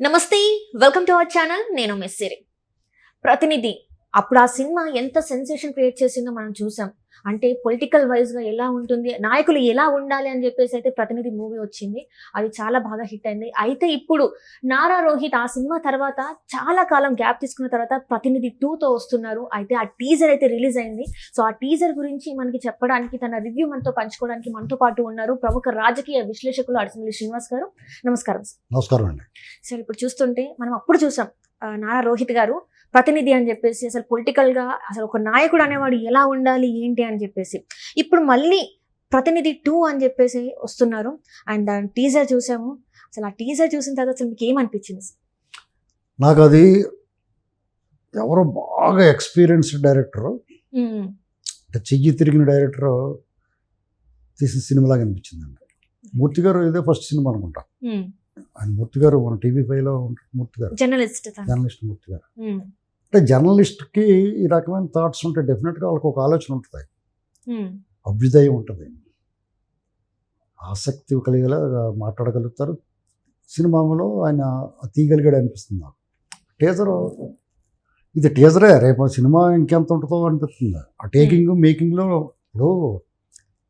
నమస్తే welcome to our channel. నేను మెస్సిరి ప్రతినిధి అప్పుడు ఆ సినిమా ఎంత సెన్సేషన్ క్రియేట్ చేసిందో మనం చూసాం. అంటే పొలిటికల్ వైజ్గా ఎలా ఉంటుంది నాయకులు ఎలా ఉండాలి అని చెప్పేసి అయితే ప్రతినిధి మూవీ వచ్చింది. అది చాలా బాగా హిట్ అయింది. అయితే ఇప్పుడు నారా రోహిత్ ఆ సినిమా తర్వాత చాలా కాలం గ్యాప్ తీసుకున్న తర్వాత ప్రతినిధి టూ తో వస్తున్నారు. అయితే ఆ టీజర్ అయితే రిలీజ్ అయింది. సో ఆ టీజర్ గురించి మనకి చెప్పడానికి తన రివ్యూ మనతో పంచుకోవడానికి మనతో పాటు ఉన్నారు ప్రముఖ రాజకీయ విశ్లేషకులు అడిసిమల్లి శ్రీనివాస్ గారు. నమస్కారం నమస్కారం అండి. సరే ఇప్పుడు చూస్తుంటే మనం అప్పుడు చూసాం నారా రోహిత్ గారు ప్రతినిధి అని చెప్పేసి అసలు పొలిటికల్గా అసలు ఒక నాయకుడు అనేవాడు ఎలా ఉండాలి ఏంటి అని చెప్పేసి. ఇప్పుడు మళ్ళీ ప్రతినిధి టూ అని చెప్పేసి వస్తున్నారు. అండ్ దాని టీజర్ చూసాము. అసలు ఆ టీజర్ చూసిన తర్వాత అసలు మీకు ఏమనిపించింది? నాకు అది ఎవరో బాగా ఎక్స్పీరియన్స్డ్ డైరెక్టర్ చెయ్యి తిరిగిన డైరెక్టర్ తీసిన సినిమాలాగా అనిపించిందండి మూర్తి గారు ఇదే ఫస్ట్ సినిమా అనుకుంటా. ఆయన మూర్తి గారు మన టీవీ ఫైవ్లో ఉంటారు మూర్తి గారు. జర్నలిస్ట్. జర్నలిస్ట్ మూర్తి గారు. అంటే జర్నలిస్ట్కి ఈ రకమైన థాట్స్ ఉంటే డెఫినెట్గా వాళ్ళకి ఒక ఆలోచన ఉంటుంది. అభ్యుదయం ఉంటుంది. ఆసక్తి కలిగేలా మాట్లాడగలుగుతారు. సినిమాలో ఆయన తీయగలిగాడు అనిపిస్తుంది నాకు. టీజర్ ఇది టీజరే రేపు సినిమా ఇంకెంత ఉంటుందో అనిపిస్తుంది. ఆ టేకింగ్ మేకింగ్లో ఇప్పుడు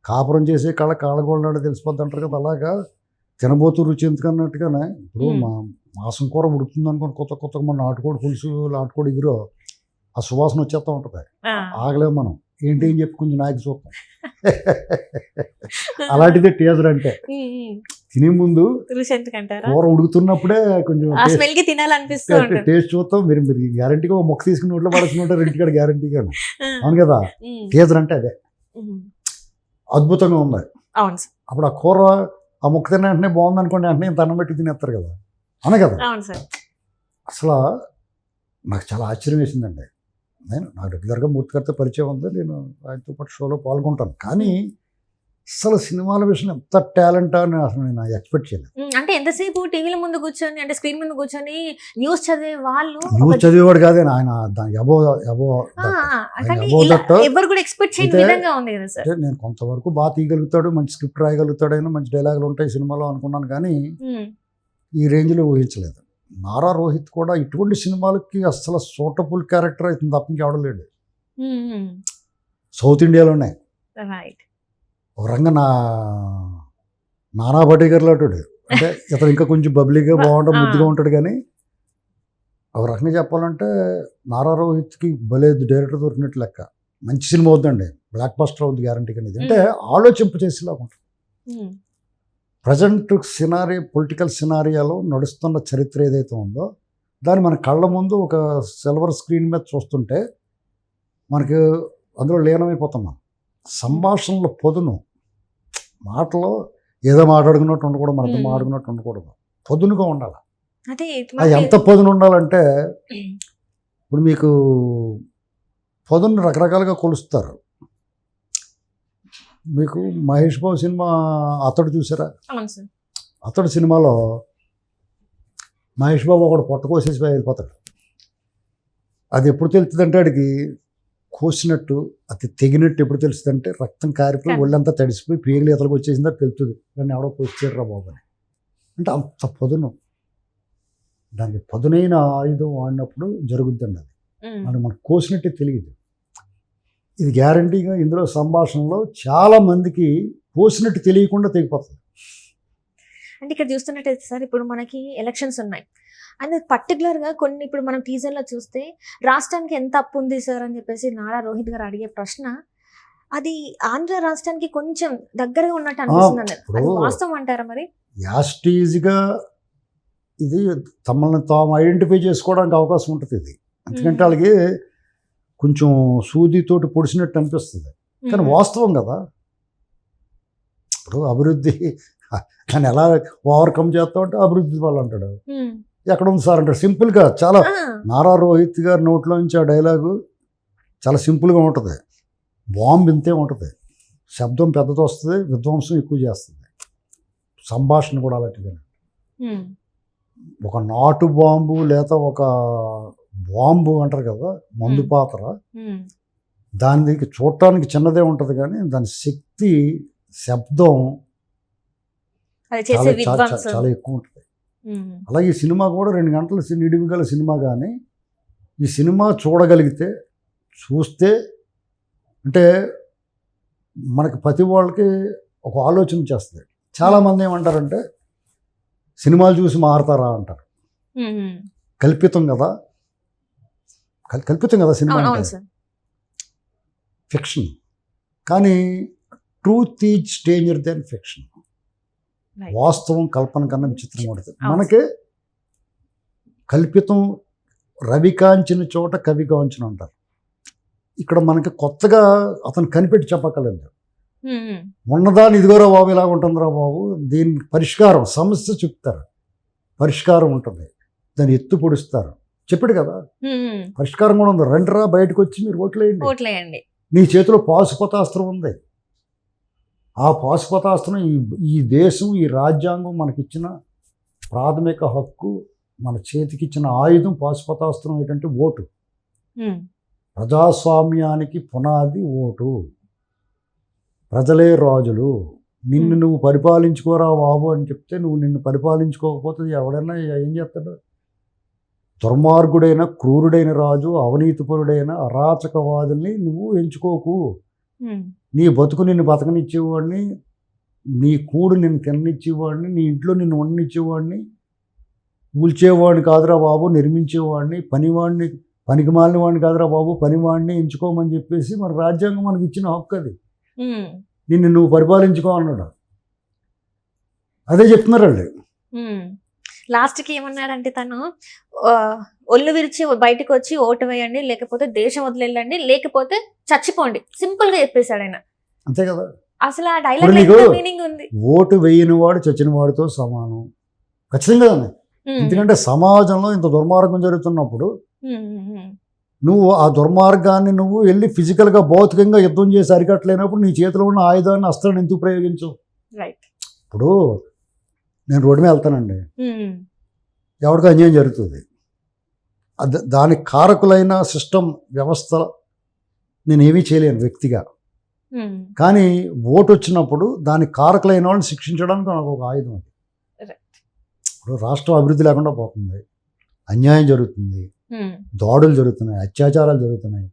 కాపురం చేసే కళ కాళ్ళగోళ్ళనాడు తెలిసిపోద్ది అంటారు కదా అలాగా తినబోతూ రుచి ఎందుకన్నట్టుగానే ఇప్పుడు. మా మాసం కూర ఉడుకుతుంది అనుకోని కొత్త కొత్తగా మన నాటుకోడి పులుసు నాటుకోడి ఇగురో ఆ సువాసన వచ్చేస్తూ ఉంటుంది. ఆగలేము మనం. ఏంటి అని చెప్పి కొంచెం నాయకు చూస్తాం. అలాంటిదే టీజర్ అంటే. తినే ముందు కూర ఉడుకుతున్నప్పుడే కొంచెం టేస్ట్ చూస్తాం. మీరు మీరు గ్యారంటీగా ఒక మొక్క తీసుకుని నోట్లో పడుతున్న ఉంటారు ఇంటికాడ గ్యారంటీగా అవును కదా? టీజర్ అంటే అదే. అద్భుతంగా ఉంది. అప్పుడు ఆ కూర ఆ మొక్క తిన్న వెంటనే బాగుంది అనుకోండి వెంటనే అన్నం పెట్టి తినేస్తారు కదా. అవును కదా? అవును సార్. అసలు నాకు చాలా ఆశ్చర్యం వేసిందండి. నేను నాకు రెగ్యులర్గా మూర్తి గారితో పరిచయం ఉంది. నేను ఆయనతో పాటు షోలో పాల్గొంటాను. కానీ అసలు సినిమాల విషయం ఎంత టాలెంట్ అని అసలు నేను ఎక్స్పెక్ట్ చేయలేదు. అంటే ఎంతసేపు టీవీల ముందు కూర్చొని అంటే స్క్రీన్ ముందు కూర్చొని న్యూస్ చదివే వాళ్ళు న్యూస్ చదివేవాడు కాదే ఆయన ఎబో ఎబో ఎవరు కూడా ఎక్స్పెక్ట్ చేయని అయితే- విధంగా ఉంది కదా సార్. అంటే నేను కొంతవరకు బాగా తీయగలుగుతాడు మంచి స్క్రిప్ట్ రాయగలుగుతాడు అయినా మంచి డైలాగులు ఉంటాయి సినిమాలో అనుకున్నాను కానీ ఈ రేంజ్లో ఊహించలేదు. నారా రోహిత్ కూడా ఇటువంటి సినిమాలకి అసలు సూటబుల్ క్యారెక్టర్ అవుతుంది తప్ప ఇంకెవడం లేడు. ఉమ్, ఉమ్. సౌత్ ఇండియాలోనే. ఒక రంగా నా నానా పటేకర్ లాంటి అంటే ఇతను ఇంకా కొంచెం బబ్లీగా బాగుంటాడు. ముద్దుగా ఉంటాడు కానీ ఒక రకంగా చెప్పాలంటే నారా రోహిత్కి భలే డైరెక్టర్ దొరికినట్టు లెక్క. మంచి సినిమా అవుతుందండి బ్లాక్ బస్టర్ అవుద్ది గ్యారంటీ అనేది అంటే ఆలోచింప చేసేలా ఉంటుంది. ప్రజెంట్ సినారీ పొలిటికల్ సినారియాలో నడుస్తున్న చరిత్ర ఏదైతే ఉందో దాన్ని మన కళ్ళ ముందు ఒక సిల్వర్ స్క్రీన్ మీద చూస్తుంటే మనకి అందులో లీనమైపోతాం మనం. సంభాషణల పొదును. మాటలో ఏదో మాట్లాడుకున్నట్టు ఉండకూడదు మనతో. మాట్లాడుకున్నట్టు ఉండకూడదు. పొదునుగా ఉండాలి. అదే ఎంత పొదును ఉండాలంటే ఇప్పుడు మీకు పొదును రకరకాలుగా కొలుస్తారు. మీకు మహేష్ బాబు సినిమా అతడు చూసారా? అతడు సినిమాలో మహేష్ బాబు ఒకడు పొట్ట కోసేసి వెళ్ళిపోతాడు. అది ఎప్పుడు తెలుస్తుందంటే ఆడికి కోసినట్టు అది తెగినట్టు ఎప్పుడు తెలుస్తుందంటే రక్తం కారిపోయి కానీ- ఒళ్ళంతా తడిసిపోయి పేగులు ఎతలకు వచ్చేసిందా తెలుస్తుంది. నన్ను ఎవడో కోసాడురా బాబు అని. అంటే అంత పదును. దానికి పదునైన ఆయుధం వాడినప్పుడు జరుగుద్దండి అది. అది మనకు కోసినట్టే తెలియదు. ఇది గ్యారంటీగా ఇందులో సంభాషణలో చాలా మందికి కోసినట్టు తెలియకుండా తెగిపోతుంది అంటే ఇక్కడ చూస్తున్నట్టయితే సార్ ఇప్పుడు మనకి ఎలక్షన్స్ ఉన్నాయి అండ్ పర్టికులర్గా కొన్ని ఇప్పుడు మనం టీజర్లో చూస్తే రాష్ట్రానికి ఎంత అప్పు ఉంది సార్ అని చెప్పేసి నారా రోహిత్ గారు అడిగే ప్రశ్న అది ఆంధ్ర రాష్ట్రానికి కొంచెం దగ్గరగా ఉన్నట్టు అనిపిస్తుంది. అది వాస్తవం అంటారా మరి యాస్టీజ్గా ఇది తమల్ని తాము ఐడెంటిఫై చేసుకోవడానికి అవకాశం ఉంటుంది ఇది ఎందుకంటే మ్మ్. కొంచెం సూదితోటి పొడిచినట్టు అనిపిస్తుంది. కానీ వాస్తవం కదా. ఇప్పుడు అభివృద్ధి కానీ ఎలా ఓవర్కమ్ చేస్తామంటే అభివృద్ధి వాళ్ళు అంటాడు. ఎక్కడ ఉంది సార్ అంటాడు. సింపుల్గా చాలా నారా రోహిత్ గారి నోట్లో నుంచి ఆ డైలాగు చాలా సింపుల్గా ఉంటుంది. బాంబు ఇంతే ఉంటుంది. శబ్దం పెద్దది వస్తుంది విధ్వంసం ఎక్కువ చేస్తుంది. సంభాషణ కూడా అలాంటిదే. ఒక నాటు బాంబు లేదా ఒక బాంబు అంటారు కదా మందు. పాత్ర. దానికి చూడటానికి చిన్నదే ఉంటుంది కానీ దాని శక్తి శబ్దం చాలా ఎక్కువ ఉంటుంది. అలాగే ఈ సినిమా కూడా రెండు గంటల నిడివి గల సినిమా కానీ ఈ సినిమా చూడగలిగితే చూస్తే అంటే మనకి ప్రతి వాళ్ళకి ఒక ఆలోచన చేస్తుంది చాలామంది ఏమంటారంటే సినిమాలు చూసి మారతారా అంటారు. కల్పితం కదా కల్పితం కదా సినిమా ఫిక్షన్. కానీ truth is stranger than fiction. వాస్తవం కల్పన కన్నా విచిత్రంగా ఉంటుంది. అవును. మనకి కల్పితం రవి కాంచిన చోట కవి కాంచిన అంటారు ఇక్కడ మనకి కొత్తగా అతను కనిపెట్టి చెప్పక్కర్లేదు. ఉన్నదాన్ని ఇదిగోరా బాబు ఇలా ఉంటుందిరా బాబు దీని పరిష్కారం సమస్య చెప్తారు. పరిష్కారం ఉంటుంది. దాన్ని ఎత్తు పొడుస్తారు చెప్పాడు కదా. పరిష్కారం కూడా ఉంది. రండిరా బయటకు వచ్చి మీరు ఓట్లేయండి. ఓట్లేయండి. నీ చేతిలో పాశుపతాస్త్రం ఉంది. ఆ పాశుపతాస్త్రం ఈ ఈ దేశం ఈ రాజ్యాంగం మనకిచ్చిన ప్రాథమిక హక్కు మన చేతికిచ్చిన ఆయుధం పాశుపతాస్త్రం ఏంటంటే ఓటు. ప్రజాస్వామ్యానికి పునాది ఓటు. ప్రజలే రాజులు. నిన్ను. నువ్వు పరిపాలించుకోరా బాబు అని చెప్తే నువ్వు నిన్ను పరిపాలించుకోకపోతే ఎవడైనా ఏం చేస్తాడు? దుర్మార్గుడైన క్రూరుడైన రాజు అవినీతిపరుడైన అరాచకవాదుల్ని నువ్వు ఎంచుకోకు. నీ బతుకు నిన్ను బతకనిచ్చేవాడిని నీ కూడు నిన్ను తిననిచ్చేవాడిని నీ ఇంట్లో నిన్ను వండనిచ్చేవాడిని కూల్చేవాడిని కాదురా బాబు నిర్మించేవాడిని పనివాడిని పనికి మాలిన వాడిని కాదురా బాబు పనివాడిని ఎంచుకోమని చెప్పేసి మన రాజ్యాంగం మనకి ఇచ్చిన హక్కు అది. నిన్ను నువ్వు పరిపాలించుకో అన్నాడు. అదే చెప్తున్నారు వాళ్ళు ఉమ్. లాస్ట్కి ఏమన్నాడంటే తను ఒళ్ళు విరిచి బయటకు వచ్చి ఓటు వేయండి లేకపోతే దేశం వదిలేయండి లేకపోతే చచ్చిపోండి. సింపుల్గా చెప్పేశాడు ఆయన అంతే కదా? అసలు ఆ డైలాగ్ మీనింగ్ ఉంది? ఓటు వేయని వాడు చచ్చిన వాడితో సమానం ఖచ్చితంగా. ఎందుకంటే సమాజంలో ఇంత దుర్మార్గం జరుగుతున్నప్పుడు. నువ్వు ఆ దుర్మార్గాన్ని నువ్వు వెళ్ళి ఫిజికల్గా భౌతికంగా యుద్ధం చేసి అరికట్టలేనప్పుడు నీ చేతిలో ఉన్న ఆయుధాన్ని అస్త్రాన్ని ఎందుకు ప్రయోగించు రైట్ ఇప్పుడు నేను రోడ్డు మీద వెళ్తానండి. ఎవరికో అన్యాయం జరుగుతుంది అది దానికి కారకులైన సిస్టమ్ వ్యవస్థ నేను ఏమీ చేయలేను వ్యక్తిగా. కానీ ఓటు వచ్చినప్పుడు దానికి కారకులైన వాళ్ళని శిక్షించడానికి నాకు ఒక ఆయుధం అది. ఇప్పుడు రాష్ట్రం అభివృద్ధి లేకుండా పోతుంది అన్యాయం జరుగుతుంది. దాడులు జరుగుతున్నాయి అత్యాచారాలు జరుగుతున్నాయి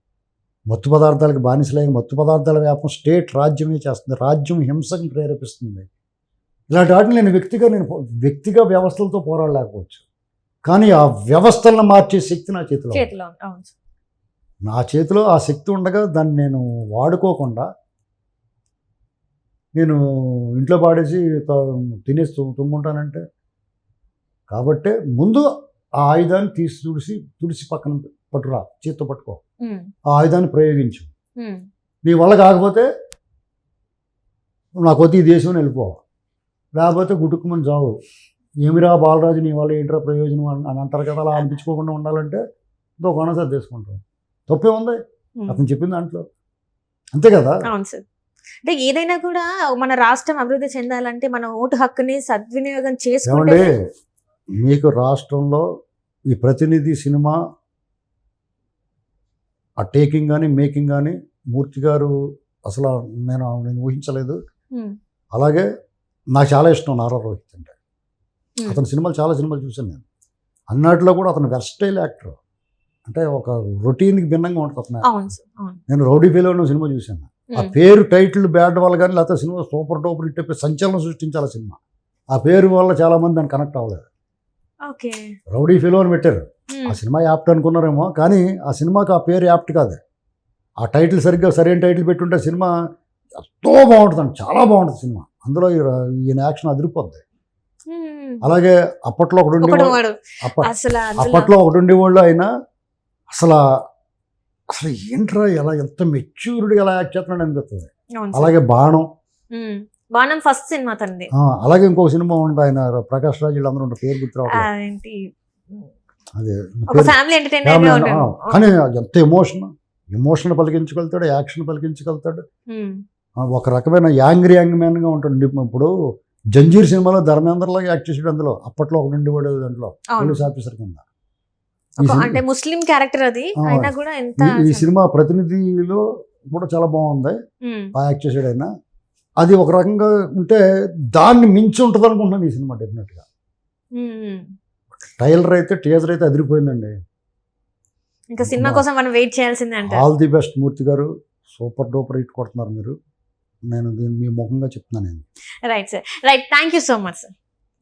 మత్తు పదార్థాలకు బానిసలైన మత్తు పదార్థాల వ్యాపం స్టేట్ రాజ్యమే చేస్తుంది రాజ్యం హింసకు ప్రేరేపిస్తుంది ఇలాంటి వాటిని నేను వ్యక్తిగా నేను వ్యక్తిగా వ్యవస్థలతో పోరాడలేకపోవచ్చు కానీ ఆ వ్యవస్థలను మార్చే శక్తి నా చేతిలో. నా చేతిలో ఆ శక్తి ఉండగా దాన్ని నేను వాడుకోకుండా నేను ఇంట్లో పాడేసి తినేసి తుమ్- తుమ్ముంటానంటే కాబట్టే ముందు ఆ ఆయుధాన్ని తీసి తుడిసి తుడిసి పక్కన పట్టురా చేత్తో పట్టుకో. ఆ ఆయుధాన్ని ప్రయోగించు. నీ వల్ల కాకపోతే నాకు వద్దు ఈ దేశం వెళ్ళిపో లేకపోతే గుటుక్కుమని చావు. ఏమిరా బాలరాజు నీ వల్ల ఏంట్రా ప్రయోజనం అని అని అంటారు కదా అలా అనిపించుకోకుండా ఉండాలంటే ఇంకో కొనసారి తీసుకుంటాం. తప్పే ఉంది. అతను చెప్పిన దాంట్లో. అంతే కదా? అవును సార్. అంటే ఏదైనా కూడా మన రాష్ట్రం అభివృద్ధి చెందాలంటే మన ఓటు హక్కుని సద్వినియోగం చేసుకుంటే ఏమండి మీకు రాష్ట్రంలో ఈ ప్రతినిధి సినిమా ఆ టేకింగ్ కానీ మేకింగ్ కానీ మూర్తి గారు అసలు నేను నేను ఊహించలేదు. అలాగే నాకు చాలా ఇష్టం నారా రోహిత్ అంటే. అతని సినిమాలు చాలా సినిమాలు చూశాను నేను. అన్నట్లో కూడా అతను వెర్స్టైల్ యాక్టర్. అంటే ఒక రొటీన్కి భిన్నంగా ఉంటుంది అతను నేను రౌడీ ఫీలో సినిమా చూశాను ఆ. పేరు టైటిల్ బ్యాడ్ వల్ల కానీ లేకపోతే సినిమా సూపర్ డూపర్ హిట్ అయిపోయి సంచలనం సృష్టించాలి సినిమా. ఆ పేరు వల్ల చాలా మంది దాన్ని కనెక్ట్ అవ్వలేదు. రౌడీ ఫీలో అని పెట్టారు. ఆ సినిమా యాప్ట్ అనుకున్నారేమో కానీ ఆ సినిమాకి ఆ పేరు యాప్ట్ కాదు. ఆ టైటిల్ సరిగ్గా సరైన టైటిల్ పెట్టుంటే సినిమా ఎంతో బాగుంటుంది చాలా బాగుంటుంది సినిమా. అందులో ఈయన యాక్షన్ అదిరిపోద్ది. అలాగే అప్పట్లో ఒకడు ఒకడు ఉండేవాడు. అప్పట్లో ఒకడు ఉండేవాళ్ళు ఆయన. అసలు అసలు ఏంట్రా ఎలా ఎంత మెచ్యూర్డ్గా ఎలా యాక్ట్ చేస్తున్నాడు అనిపిస్తుంది. అలాగే బాణం. బాణం ఫస్ట్ సినిమా ఆ, అలాగే ఇంకో సినిమా ఉంటుంది ఆయన ప్రకాష్ రాజ్ వీళ్ళందరూ ఉంటారు పేరు గుర్తురావట్లేదు ఏంటి అదే ఒక పేరు- ఫ్యామిలీ ఎంటర్టైనర్ ఫ్యామిలీ గా అన్న- ఉంటాడు ఆ, కానీ ఎంత ఎమోషన్ ఎమోషన్ పలికించగలుగుతాడు యాక్షన్ పలికించగలుగుతాడు. ఒక రకమైన యాంగ్రీ యాంగ్ మ్యాన్గా ఉంటాడు. ఇప్పుడు జంజీర్ సినిమాలో ధర్మేంద్రలాగా యాక్ట్ చేసాడు అందులో. అప్పట్లో ఒక నుండి వాడు దాంట్లో. పోలీస్ ఆఫీసర్ కింద. అంటే ముస్లిం క్యారెక్టర్ అది. అయినా కూడా ఎంత ఈ- సినిమా ప్రతినిధిలో కూడా చాలా బాగుంది. బాగా యాక్ట్ చేసాడు ఆయన. అది ఒక రకంగా ఉంటే దాన్ని మించి ఉంటుంది అనుకుంటున్నాను ఈ సినిమా డెఫినెట్గా. ట్రైలర్ అయితే టీజర్ అయితే అదిరిపోయిందండి. ఇంకా సినిమా కోసం మనం వెయిట్ చేయాల్సిందే ఆల్ ది బెస్ట్ మూర్తి గారు. సూపర్ డూపర్ హిట్ కొడుతున్నారు మీరు. నేను దీన్ని మీ ముఖంగా చెప్తున్నాను నేను. Right sir right thank you so much sir